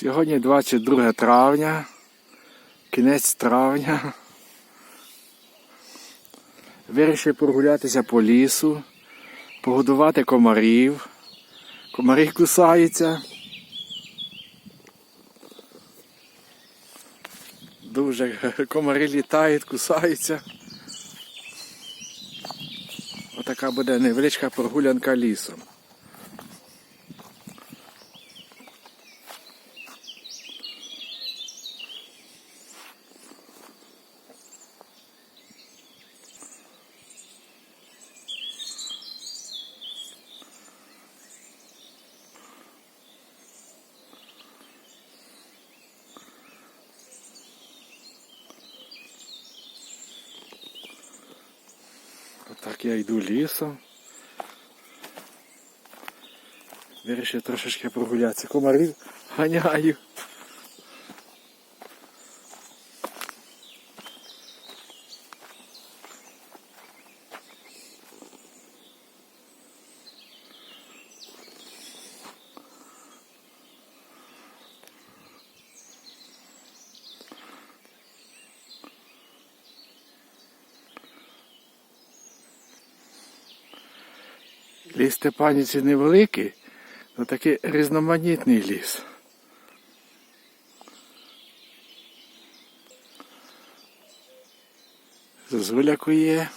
Сьогодні 22 травня, кінець травня. Вирішив прогулятися по лісу, погодувати комарів. Комарі кусаються. Дуже комарі літають, кусаються. Отака буде невеличка прогулянка лісом. Отак я йду лісом. Вирішив трошечки прогулятися. Комарів ганяю. Ліс Степаніці невеликий, але такий різноманітний ліс. Зозуля кує.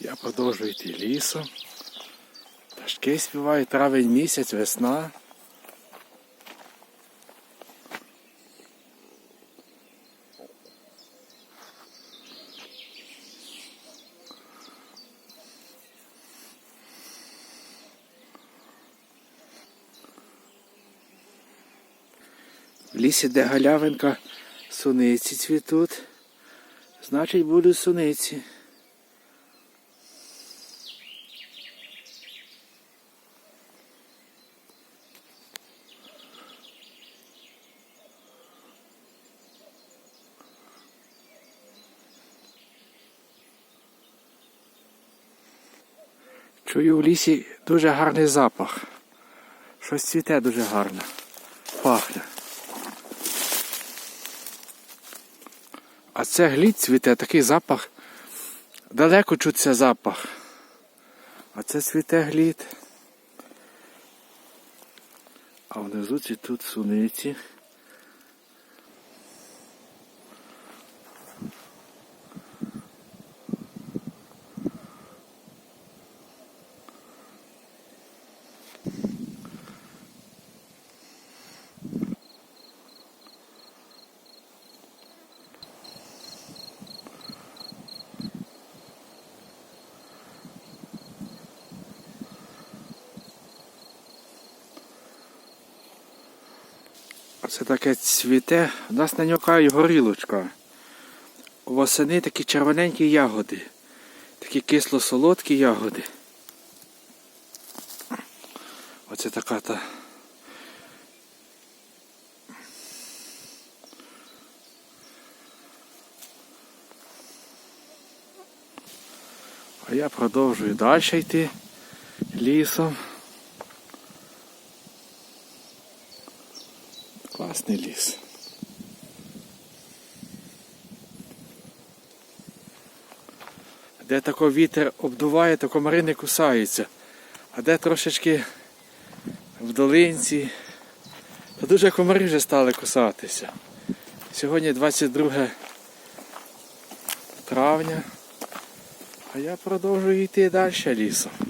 Я продовжую йти лісом. Пташки співають травень місяць, весна. В лісі, де галявинка, суниці цвітуть. Значить, будуть суниці. Чую в лісі дуже гарний запах. Щось цвіте дуже гарно. Пахне. А це глід цвіте, такий запах. Далеко чуться запах. А це цвіте глід. А внизу цвітуть суниці. Це таке цвіте. У нас на нього горілочка. Восени такі червоненькі ягоди. Такі кисло-солодкі ягоди. Оце така та. А я продовжую далі йти лісом. Класний ліс. Де тако вітер обдуває, то комари не кусаються. А де трошечки в долинці, то дуже комари вже стали кусатися. Сьогодні 22 травня, а я продовжую йти далі лісом.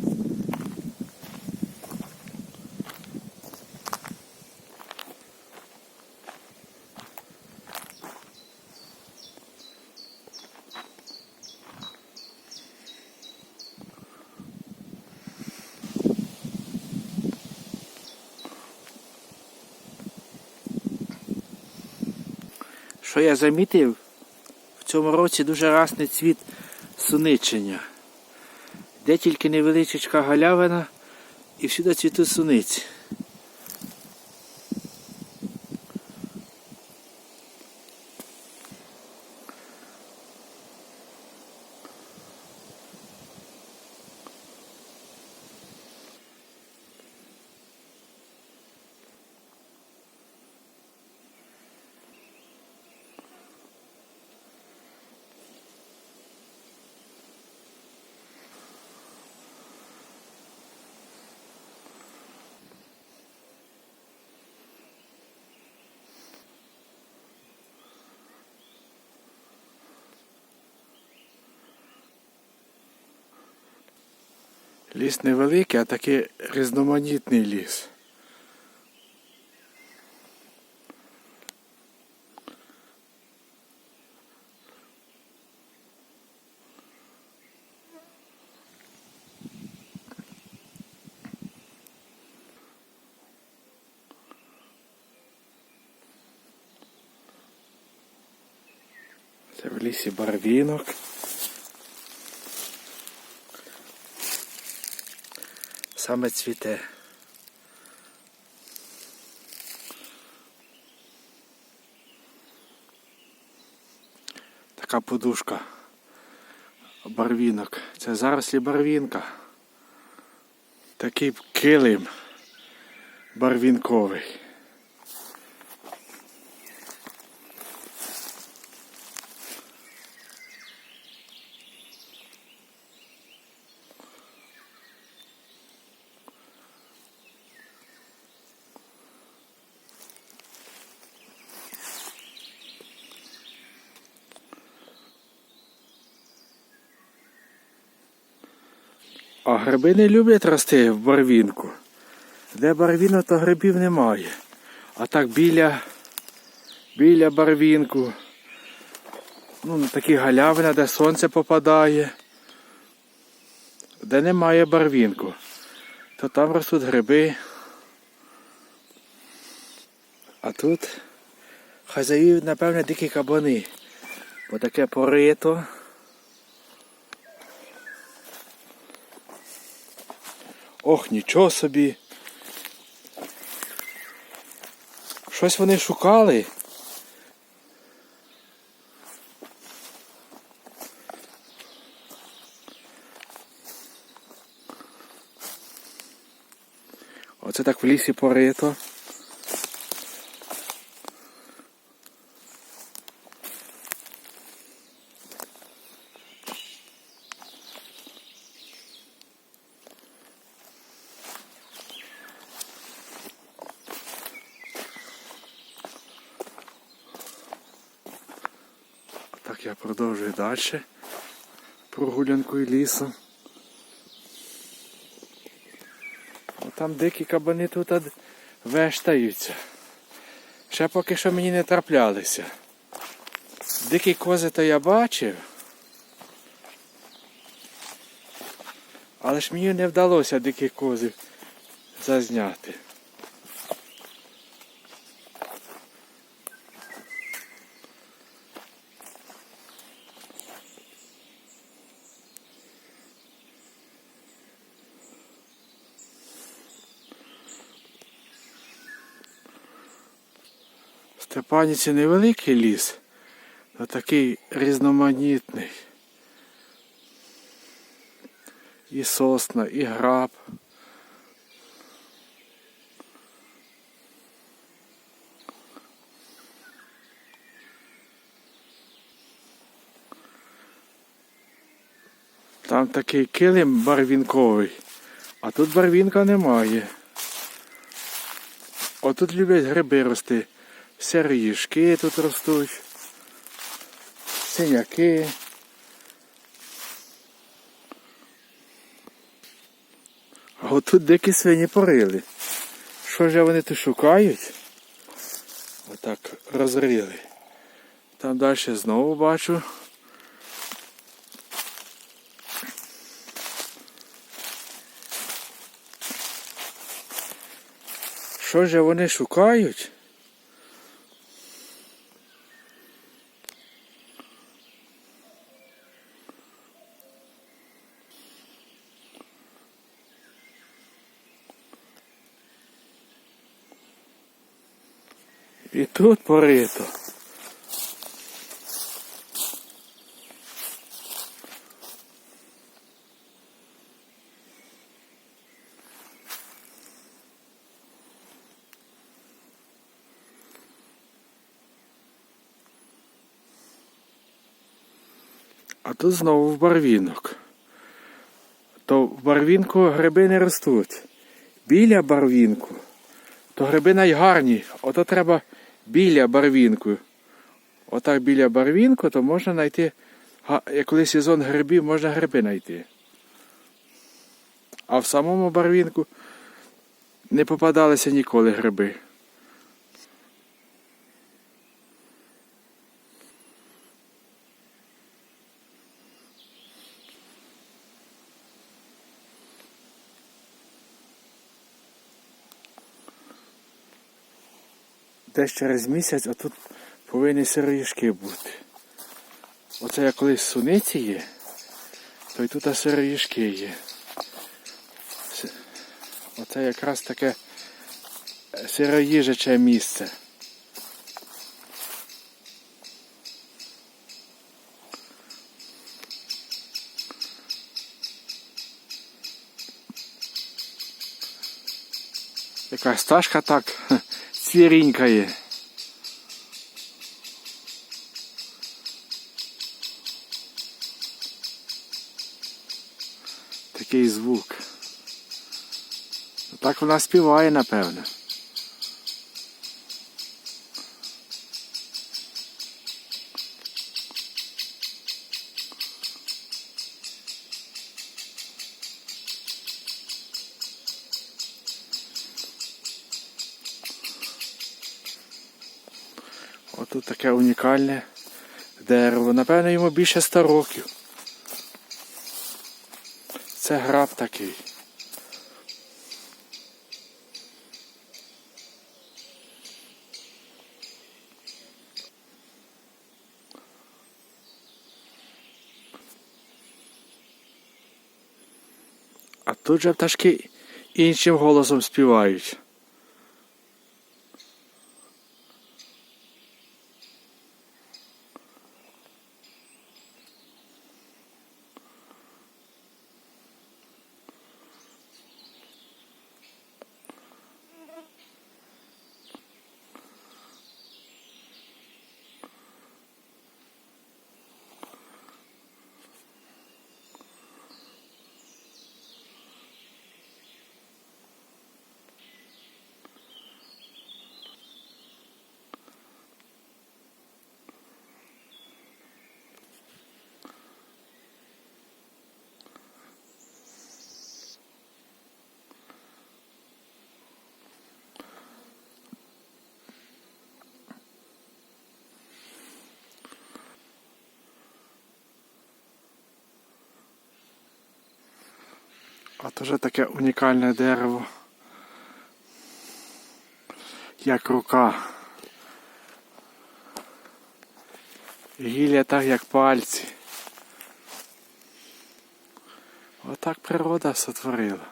Що я замітив, в цьому році дуже расний цвіт суничення. Де тільки невеличка галявина і всюди цвітуть суниці. Ліс невеликий, а такий різноманітний ліс. Це в лісі барвінок. Саме цвіте. Така подушка. Барвінок. Це зарослі барвінка. Такий килим барвінковий. А гриби не люблять рости в барвінку. Де барвінок, то грибів немає. А так біля, біля барвінку. Ну, такі галявини, де сонце попадає. Де немає барвінку, то там ростуть гриби. А тут хазяїв, напевне, дикі кабани. Бо таке порито. Ох, нічого собі. Щось вони шукали. Оце так в лісі порито. Так я продовжую далі прогулянкою лісом. Там дикі кабани тут вештаються. Ще поки що мені не траплялися. Дикі кози то я бачив. Але ж мені не вдалося дикі кози зазняти. Степаніці невеликий ліс, а такий різноманітний. І сосна, і граб. Там такий килим барвінковий, а тут барвінка немає. Отут люблять гриби рости. Серїжки тут ростуть, синяки. А отут дикі свині порили. Що ж вони тут шукають? Отак розрили. Там далі знову бачу. Що ж вони шукають? І тут порито. А тут знову в барвінок. То в барвінку гриби не ростуть. Біля барвінку то гриби найгарні. Ото треба біля барвінку. Отак біля барвінку, то можна знайти, коли сезон грибів, можна гриби знайти. А в самому барвінку не попадалися ніколи гриби. Десь через місяць, а тут повинні сироїшки бути. Оце як колись суниці є, то й тут сироїшки є. Оце якраз таке е, сироїжаче місце. Якась пташка так хе, цвірінькає. Такий звук. Так вона співає, напевно. Отут таке унікальне дерево. Напевно, йому більше 100 років. Це граб такий. А тут же пташки іншим голосом співають. А то вже таке унікальне дерево. Як рука. Гілля так як пальці. Отак природа сотворила.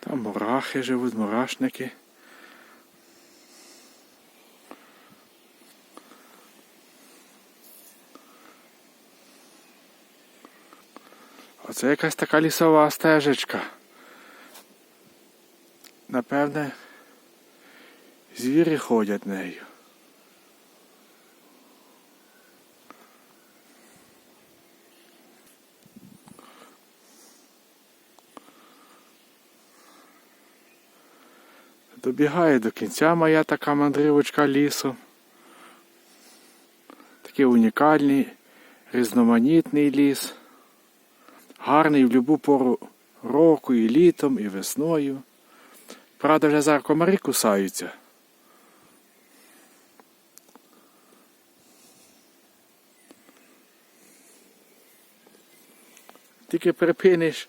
Там мурахи живуть, мурашники. Оце якась така лісова стежечка. Напевне, звірі ходять нею. Добігає до кінця моя така мандрівочка лісу. Такий унікальний, різноманітний ліс. Гарний в будь-яку пору року, і літом, і весною. Правда, вже зараз комарі кусаються. Тільки припиниш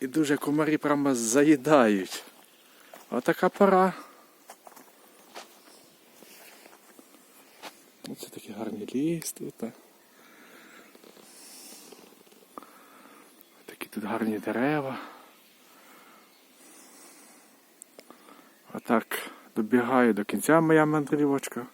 і дуже комарі прямо заїдають. Отака пора. Оце такий гарний ліс тут. а. Такі тут гарні дерева. Отак добігаю до кінця моя мандрівочка.